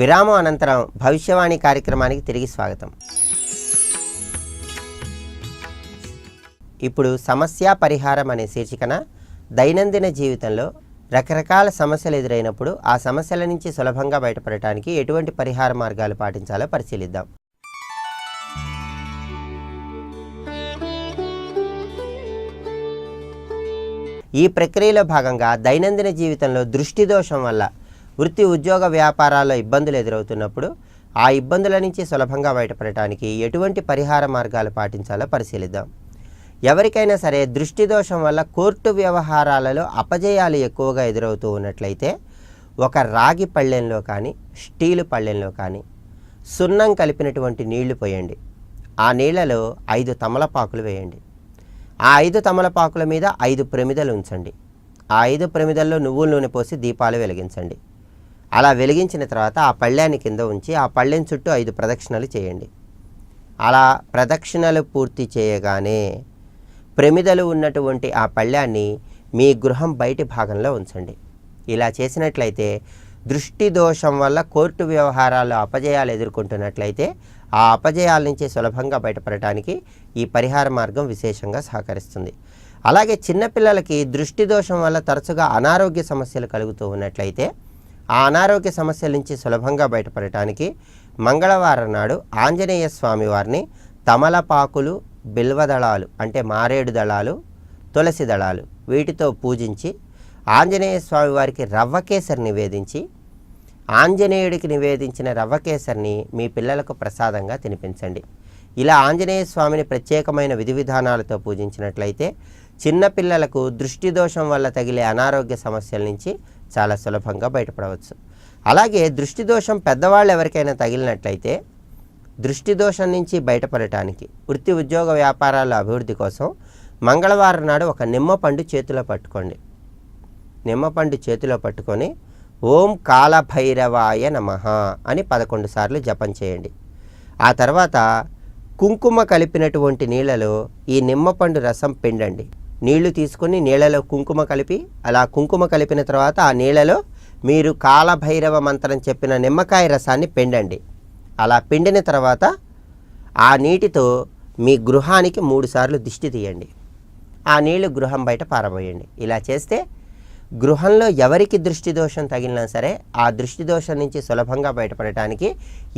విరామం అనంతరం భవిష్యవాణి కార్యక్రమానికి తిరిగి స్వాగతం. ఇప్పుడు సమస్య పరిహారం అనే శీర్షికన దైనందిన జీవితంలో రకరకాల సమస్యలు ఎదురైనప్పుడు ఆ సమస్యల నుంచి సులభంగా బయటపడటానికి ఎటువంటి పరిహార మార్గాలు పాటించాలో పరిశీలిద్దాం. ఈ ప్రక్రియలో భాగంగా దైనందిన జీవితంలో దృష్టి దోషం వల్ల వృత్తి ఉద్యోగ వ్యాపారాల్లో ఇబ్బందులు ఎదురవుతున్నప్పుడు ఆ ఇబ్బందుల నుంచి సులభంగా బయటపడటానికి ఎటువంటి పరిహార మార్గాలు పాటించాలో పరిశీలిద్దాం. ఎవరికైనా సరే దృష్టి దోషం వల్ల కోర్టు వ్యవహారాలలో అపజయాలు ఎక్కువగా ఎదురవుతూ ఉన్నట్లయితే ఒక రాగి పళ్ళెంలో కానీ స్టీలు పళ్ళెంలో కానీ సున్నం కలిపినటువంటి నీళ్ళు పోయండి. ఆ నీళ్ళలో ఐదు తమలపాకులు వేయండి. ఆ ఐదు తమలపాకుల మీద ఐదు ప్రమిదలు ఉంచండి. ఆ ఐదు ప్రమిదల్లో నువ్వుల నూనె పోసి దీపాలు వెలిగించండి. అలా వెలిగించిన తర్వాత ఆ పళ్ళాన్ని కింద ఉంచి ఆ పళ్ళెం చుట్టూ ఐదు ప్రదక్షిణలు చేయండి. అలా ప్రదక్షిణలు పూర్తి చేయగానే ప్రమిదలు ఉన్నటువంటి ఆ పళ్ళాన్ని మీ గృహం బయటి భాగంలో ఉంచండి. ఇలా చేసినట్లయితే దృష్టి దోషం వల్ల కోర్టు వ్యవహారాల్లో అపజయాలు ఎదుర్కొంటున్నట్లయితే ఆ అపజయాల నుంచి సులభంగా బయటపడటానికి ఈ పరిహార మార్గం విశేషంగా సహకరిస్తుంది. అలాగే చిన్నపిల్లలకి దృష్టి దోషం వల్ల తరచుగా అనారోగ్య సమస్యలు కలుగుతూ ఉన్నట్లయితే ఆ అనారోగ్య సమస్యల నుంచి సులభంగా బయటపడటానికి మంగళవారం నాడు ఆంజనేయ స్వామి వారిని తమలపాకులు బిల్వదళాలు అంటే మారేడు దళాలు తులసి దళాలు వీటితో పూజించి ఆంజనేయ స్వామి వారికి రవ్వ నివేదించి ఆంజనేయుడికి నివేదించిన రవ్వకేసరిని మీ పిల్లలకు ప్రసాదంగా తినిపించండి. ఇలా ఆంజనేయ స్వామిని ప్రత్యేకమైన విధి విధానాలతో పూజించినట్లయితే చిన్నపిల్లలకు దృష్టి దోషం వల్ల తగిలే అనారోగ్య సమస్యల నుంచి చాలా సులభంగా బయటపడవచ్చు. అలాగే దృష్టి దోషం పెద్దవాళ్ళు ఎవరికైనా తగిలినట్లయితే దృష్టి దోషం నుంచి బయటపడటానికి వృత్తి ఉద్యోగ వ్యాపారాల అభివృద్ధి కోసం మంగళవారం నాడు ఒక నిమ్మపండు చేతిలో పట్టుకోండి. నిమ్మపండు చేతిలో పట్టుకొని ఓం కాలభైరవాయ నమ అని పదకొండు సార్లు జపం చేయండి. ఆ తర్వాత కుంకుమ కలిపినటువంటి నీళ్ళలో ఈ నిమ్మపండు రసం పిండండి. నీళ్ళు తీసుకొని నీళ్ళలో కుంకుమ కలిపి అలా కుంకుమ కలిపిన తర్వాత ఆ నీళ్ళలో మీరు కాలభైరవ మంత్రం చెప్పిన నిమ్మకాయ రసాన్ని పిండండి. అలా పిండిన తర్వాత ఆ నీటితో మీ గృహానికి మూడుసార్లు దిష్టి తీయండి. ఆ నీళ్ళు గృహం బయట పారబోయండి. ఇలా చేస్తే గృహంలో ఎవరికి దృష్టి దోషం తగిలినా సరే ఆ దృష్టి దోషం నుంచి సులభంగా బయటపడటానికి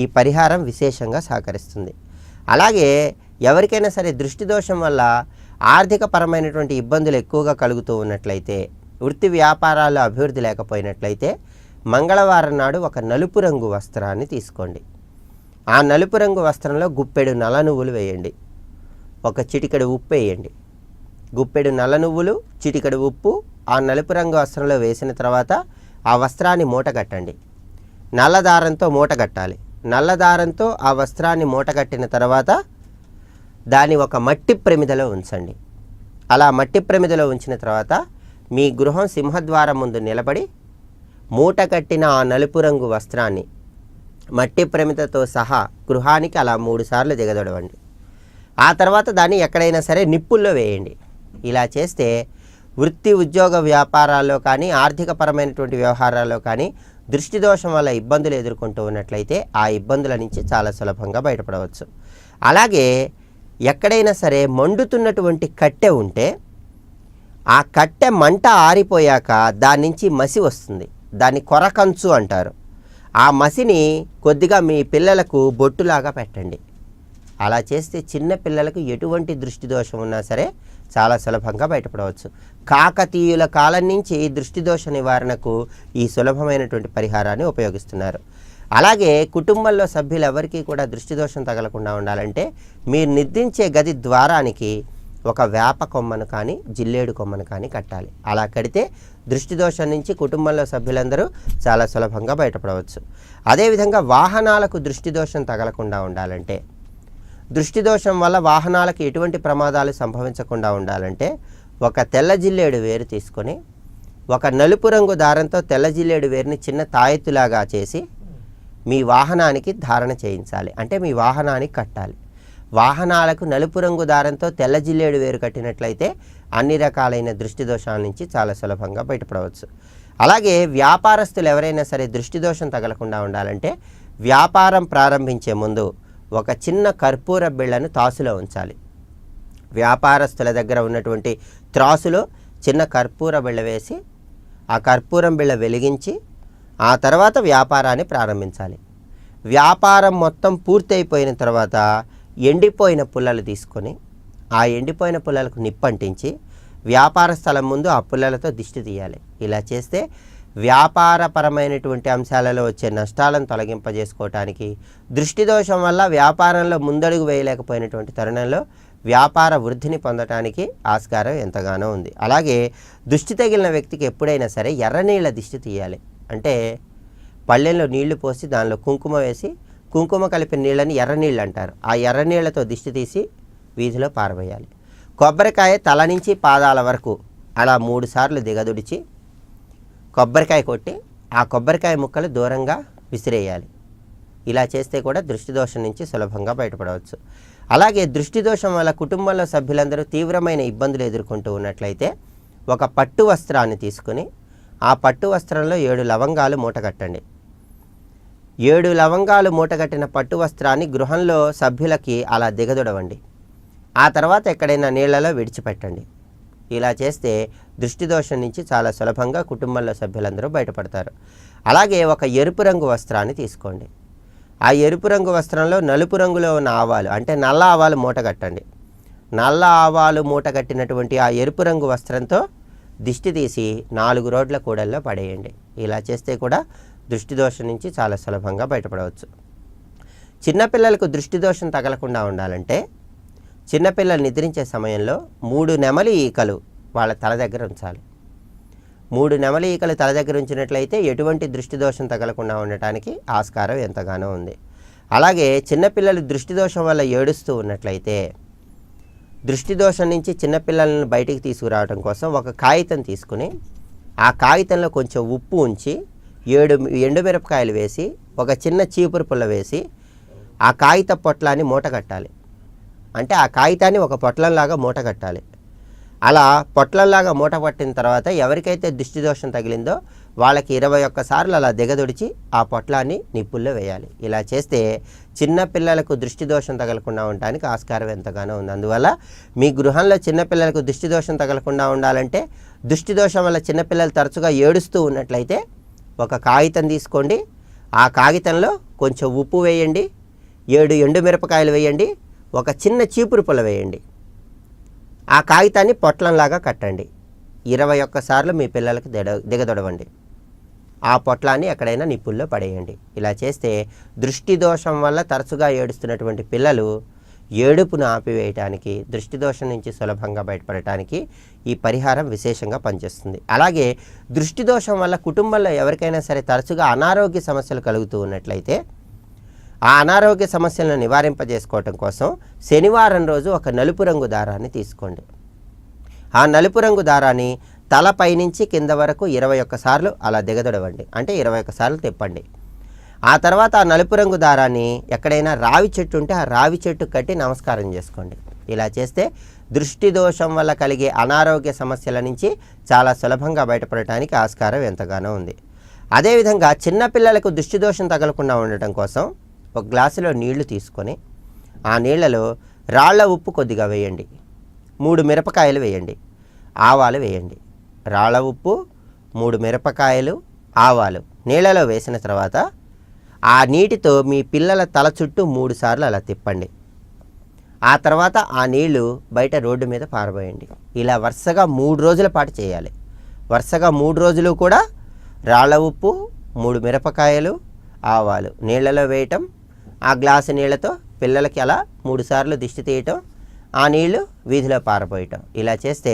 ఈ పరిహారం విశేషంగా సహకరిస్తుంది. అలాగే ఎవరికైనా సరే దృష్టి దోషం వల్ల ఆర్థిక పరమైనటువంటి ఇబ్బందులు ఎక్కువగా కలుగుతూ ఉన్నట్లయితే వృత్తి వ్యాపారాలు అభివృద్ధి లేకపోయినట్లయితే మంగళవారం నాడు ఒక నలుపు రంగు వస్త్రాన్ని తీసుకోండి. ఆ నలుపు రంగు వస్త్రంలో గుప్పెడు నల్ల నువ్వులు వేయండి. ఒక చిటికెడు ఉప్పు వేయండి. గుప్పెడు నల్ల నువ్వులు చిటికెడు ఉప్పు ఆ నలుపు రంగు వస్త్రంలో వేసిన తర్వాత ఆ వస్త్రాన్ని మూట కట్టండి. నల్ల దారంతో మూట కట్టాలి. నల్ల దారంతో ఆ వస్త్రాన్ని మూటగట్టిన తర్వాత దాన్ని ఒక మట్టి ప్రమిదలో ఉంచండి. అలా మట్టి ప్రమిదలో ఉంచిన తర్వాత మీ గృహం సింహద్వారం ముందు నిలబడి మూట కట్టిన ఆ నలుపు రంగు వస్త్రాన్ని మట్టి ప్రమిదతో సహా గృహానికి అలా మూడు సార్లు దిగదొడవండి. ఆ తర్వాత దాన్ని ఎక్కడైనా సరే నిప్పుల్లో వేయండి. ఇలా చేస్తే వృత్తి ఉద్యోగ వ్యాపారాల్లో కానీ ఆర్థికపరమైనటువంటి వ్యవహారాల్లో కానీ దృష్టి దోషం వల్ల ఇబ్బందులు ఎదుర్కొంటూ ఉన్నట్లయితే ఆ ఇబ్బందుల నుంచి చాలా సులభంగా బయటపడవచ్చు. అలాగే ఎక్కడైనా సరే మండుతున్నటువంటి కట్టె ఉంటే ఆ కట్టె మంట ఆరిపోయాక దాని నుంచి మసి వస్తుంది. దాన్ని కొరకంచు అంటారు. ఆ మసిని కొద్దిగా మీ పిల్లలకు బొట్టులాగా పెట్టండి. అలా చేస్తే చిన్న పిల్లలకు ఎటువంటి దృష్టి దోషం ఉన్నా సరే చాలా సులభంగా బయటపడవచ్చు. కాకతీయుల కాలం నుంచి దృష్టి దోష నివారణకు ఈ సులభమైనటువంటి పరిహారాన్ని ఉపయోగిస్తున్నారు. అలాగే కుటుంబంలో సభ్యులు ఎవరికీ కూడా దృష్టి దోషం తగలకుండా ఉండాలంటే మీరు నిద్రించే గది ద్వారానికి ఒక వేప కొమ్మను కానీ జిల్లేడు కొమ్మను కానీ కట్టాలి. అలా కడితే దృష్టి దోషం నుంచి కుటుంబంలో సభ్యులందరూ చాలా సులభంగా బయటపడవచ్చు. అదేవిధంగా వాహనాలకు దృష్టి దోషం తగలకుండా ఉండాలంటే దృష్టి దోషం వల్ల వాహనాలకు ఎటువంటి ప్రమాదాలు సంభవించకుండా ఉండాలంటే ఒక తెల్ల జిల్లేడు వేరు తీసుకొని ఒక నలుపు రంగు దారంతో తెల్ల జిల్లేడు వేరుని చిన్న తాయెత్తులాగా చేసి మీ వాహనానికి ధారణ చేయించాలి. అంటే మీ వాహనానికి కట్టాలి. వాహనాలకు నలుపు రంగు దారంతో తెల్ల జిల్లేడు వేరు కట్టినట్లయితే అన్ని రకాలైన దృష్టి దోషాల నుంచి చాలా సులభంగా బయటపడవచ్చు. అలాగే వ్యాపారస్తులు ఎవరైనా సరే దృష్టి దోషం తగలకుండా ఉండాలంటే వ్యాపారం ప్రారంభించే ముందు ఒక చిన్న కర్పూర బిళ్ళను తాసులో ఉంచాలి. వ్యాపారస్తుల దగ్గర ఉన్నటువంటి త్రాసులో చిన్న కర్పూర బిళ్ళ వేసి ఆ కర్పూరం బిళ్ళ వెలిగించి ఆ తర్వాత వ్యాపారాన్ని ప్రారంభించాలి. వ్యాపారం మొత్తం పూర్తయిపోయిన తర్వాత ఎండిపోయిన పుల్లలు తీసుకొని ఆ ఎండిపోయిన పుల్లలకు నిప్పంటించి వ్యాపార స్థలం ముందు ఆ పుల్లలతో దిష్టి తీయాలి. ఇలా చేస్తే వ్యాపారపరమైనటువంటి అంశాలలో వచ్చే నష్టాలను తొలగింపజేసుకోవటానికి దృష్టి దోషం వల్ల వ్యాపారంలో ముందడుగు వేయలేకపోయినటువంటి తరుణంలో వ్యాపార వృద్ధిని పొందటానికి ఆస్కారం ఎంతగానో ఉంది. అలాగే దృష్టి తగిలిన వ్యక్తికి ఎప్పుడైనా సరే ఎర్ర నీళ్ళ దిష్టి తీయాలి. అంటే పళ్ళెంలో నీళ్ళు పోసి దానిలో కుంకుమ వేసి కుంకుమ కలిపిన నీళ్ళని ఎర్ర నీళ్ళు అంటారు. ఆ ఎర్ర నీళ్ళతో దిష్టి తీసి వీధిలో పారవేయాలి. కొబ్బరికాయ తల నుంచి పాదాల వరకు అలా మూడు సార్లు దిగదుడిచి కొబ్బరికాయ కొట్టి ఆ కొబ్బరికాయ ముక్కలు దూరంగా విసిరేయాలి. ఇలా చేస్తే కూడా దృష్టి దోషం నుంచి సులభంగా బయటపడవచ్చు. అలాగే దృష్టి దోషం వల్ల కుటుంబంలో సభ్యులందరూ తీవ్రమైన ఇబ్బందులు ఎదుర్కొంటూ ఉన్నట్లయితే ఒక పట్టు వస్త్రాన్ని తీసుకుని ఆ పట్టు వస్త్రంలో ఏడు లవంగాలు మూటగట్టండి. ఏడు లవంగాలు మూటగట్టిన పట్టు వస్త్రాన్ని గృహంలో సభ్యులకి అలా దిగదుడవండి. ఆ తర్వాత ఎక్కడైనా నీళ్ళలో విడిచిపెట్టండి. ఇలా చేస్తే దృష్టి దోషం నుంచి చాలా సులభంగా కుటుంబంలో సభ్యులందరూ బయటపడతారు. అలాగే ఒక ఎరుపు రంగు వస్త్రాన్ని తీసుకోండి. ఆ ఎరుపు రంగు వస్త్రంలో నలుపు రంగులో ఉన్న ఆవాలు అంటే నల్ల ఆవాలు మూటగట్టండి. నల్ల ఆవాలు మూటగట్టినటువంటి ఆ ఎరుపు రంగు వస్త్రంతో దిష్టి తీసి నాలుగు రోడ్ల కూడల్లో పడేయండి. ఇలా చేస్తే కూడా దృష్టి దోషం నుంచి చాలా సులభంగా బయటపడవచ్చు. చిన్నపిల్లలకు దృష్టి దోషం తగలకుండా ఉండాలంటే చిన్నపిల్లలు నిద్రించే సమయంలో మూడు నెమలి ఈకలు వాళ్ళ తల దగ్గర ఉంచాలి. మూడు నెమలి ఈకలు తల దగ్గర ఉంచినట్లయితే ఎటువంటి దృష్టి దోషం తగలకుండా ఉండటానికి ఆస్కారం ఎంతగానో ఉంది. అలాగే చిన్నపిల్లలు దృష్టి దోషం వల్ల ఏడుస్తూ ఉన్నట్లయితే దృష్టి దోషం నుంచి చిన్నపిల్లలను బయటికి తీసుకురావడం కోసం ఒక కాగితం తీసుకుని ఆ కాగితంలో కొంచెం ఉప్పు ఉంచి ఏడు ఎండుమిరపకాయలు వేసి ఒక చిన్న చీపురు పుల్ల వేసి ఆ కాగిత పొట్లాన్ని మూట కట్టాలి. అంటే ఆ కాగితాన్ని ఒక పొట్లంలాగా మూట కట్టాలి. అలా పొట్లంలాగా మూట పట్టిన తర్వాత ఎవరికైతే దృష్టి దోషం తగిలిందో వాళ్ళకి ఇరవై ఒక్కసార్లు అలా దిగదొడిచి ఆ పొట్లాన్ని నిప్పుల్లో వేయాలి. ఇలా చేస్తే చిన్నపిల్లలకు దృష్టి దోషం తగలకుండా ఉండడానికి ఆస్కారం ఎంతగానో ఉంది. అందువల్ల మీ గృహంలో చిన్నపిల్లలకు దృష్టి దోషం తగలకుండా ఉండాలంటే దృష్టి దోషం వల్ల చిన్నపిల్లలు తరచుగా ఏడుస్తూ ఉన్నట్లయితే ఒక కాగితం తీసుకోండి. ఆ కాగితంలో కొంచెం ఉప్పు వేయండి. ఏడు ఎండు మిరపకాయలు వేయండి. ఒక చిన్న చీపురు పుల్ల వేయండి. ఆ కాగితాన్ని పొట్లంలాగా కట్టండి. ఇరవై ఒక్కసార్లు మీ పిల్లలకు దిగ దిగదొడవండి. ఆ పొట్లాన్ని ఎక్కడైనా నిప్పుల్లో పడేయండి. ఇలా చేస్తే దృష్టి దోషం వల్ల తరచుగా ఏడుస్తున్నటువంటి పిల్లలు ఏడుపును ఆపివేయటానికి దృష్టి దోషం నుంచి సులభంగా బయటపడటానికి ఈ పరిహారం విశేషంగా పనిచేస్తుంది. అలాగే దృష్టి దోషం వల్ల కుటుంబంలో ఎవరికైనా సరే తరచుగా అనారోగ్య సమస్యలు కలుగుతూ ఉన్నట్లయితే ఆ అనారోగ్య సమస్యలను నివారింపజేసుకోవటం కోసం శనివారం రోజు ఒక నలుపు రంగు దారాన్ని తీసుకోండి. ఆ నలుపు రంగు దారాన్ని తలపై నుంచి కింద వరకు ఇరవై ఒక్కసార్లు అలా దిగదొడవండి. అంటే ఇరవై ఒక్కసార్లు తిప్పండి. ఆ తర్వాత ఆ నలుపు రంగు దారాన్ని ఎక్కడైనా రావి చెట్టు ఉంటే ఆ రావి చెట్టు కట్టి నమస్కారం చేసుకోండి. ఇలా చేస్తే దృష్టి దోషం వల్ల కలిగే అనారోగ్య సమస్యల నుంచి చాలా సులభంగా బయటపడటానికి ఆస్కారం ఎంతగానో ఉంది. అదేవిధంగా చిన్నపిల్లలకు దృష్టి దోషం తగలకుండా ఉండటం కోసం ఒక గ్లాసులో నీళ్ళు తీసుకొని ఆ నీళ్ళలో రాళ్ళ ఉప్పు కొద్దిగా వేయండి. మూడు మిరపకాయలు వేయండి. ఆవాలు వేయండి. రాళ్ళ ఉప్పు మూడు మిరపకాయలు ఆవాలు. నీళ్ళలో వేసిన తర్వాత ఆ నీటితో మీ పిల్లల తల చుట్టూ మూడు సార్లు అలా తిప్పండి. ఆ తర్వాత ఆ నీళ్ళు బయట రోడ్డు మీద పారబోయండి. ఇలా వరుసగా మూడు రోజుల పాటు చేయాలి. వరుసగా మూడు రోజులు కూడా రాళ్ళ ఉప్పు మూడు మిరపకాయలు ఆవాలు నీళ్ళలో వేయటం ఆ గ్లాసు నీళ్ళతో పిల్లలకి అలా మూడు సార్లు దిష్టి తీయటం ఆ నీళ్ళు వీధిలో పారపోయటం ఇలా చేస్తే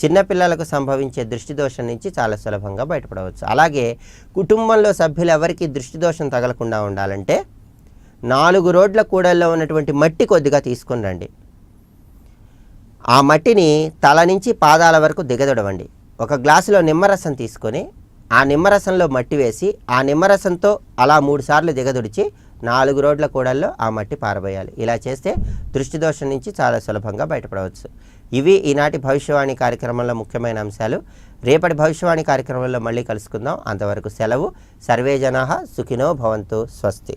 చిన్నపిల్లలకు సంభవించే దృష్టి దోషం నుంచి చాలా సులభంగా బయటపడవచ్చు. అలాగే కుటుంబంలో సభ్యులు ఎవరికి దృష్టి దోషం తగలకుండా ఉండాలంటే నాలుగు రోడ్ల కూడల్లో ఉన్నటువంటి మట్టి కొద్దిగా తీసుకుని రండి. ఆ మట్టిని తల నుంచి పాదాల వరకు దిగదొడవండి. ఒక గ్లాసులో నిమ్మరసం తీసుకొని ఆ నిమ్మరసంలో మట్టి వేసి ఆ నిమ్మరసంతో అలా మూడు సార్లు దిగదొడిచి నాలుగు రోడ్ల కూడల్లో ఆ మట్టి పారబోయాలి. ఇలా చేస్తే దృష్టి దోషం నుంచి చాలా సులభంగా బయటపడవచ్చు. ఇవి ఈనాటి భవిష్యవాణి కార్యక్రమంలో ముఖ్యమైన అంశాలు. రేపటి భవిష్యవాణి కార్యక్రమంలో మళ్ళీ కలుసుకుందాం. అంతవరకు సెలవు. సర్వే జనా సుఖినో భవంతు. స్వస్తి.